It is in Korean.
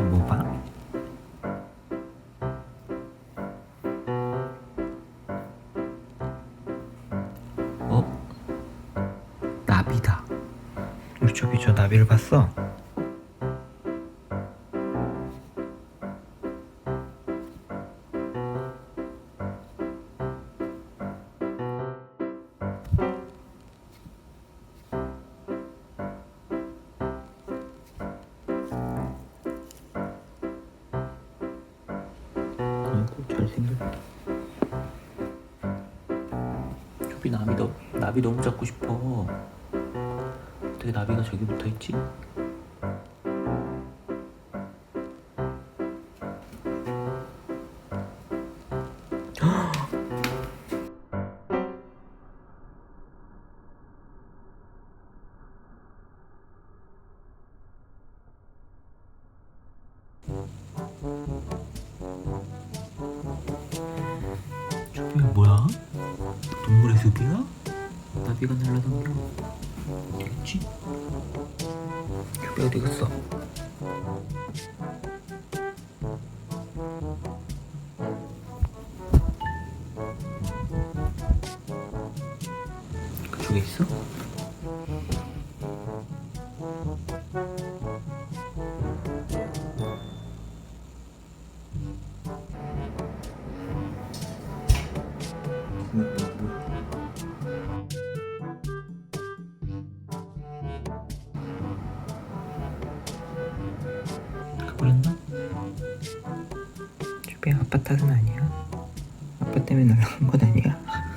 뭐 봐? 어? 나비다. 우리 조비 저 나비를 봤어? 나비 너 나비 너무 잡고 싶어. 어떻게 나비가 저기 붙어 있지? 조비야 뭐야? 숲이야? 나비가 날라다녀. 어디겠지? 조비 어디 갔어? 그쪽에 있어? 뭐, 주비야 아빠 탓은 아니야? 아빠 때문에 날아간 건 아니야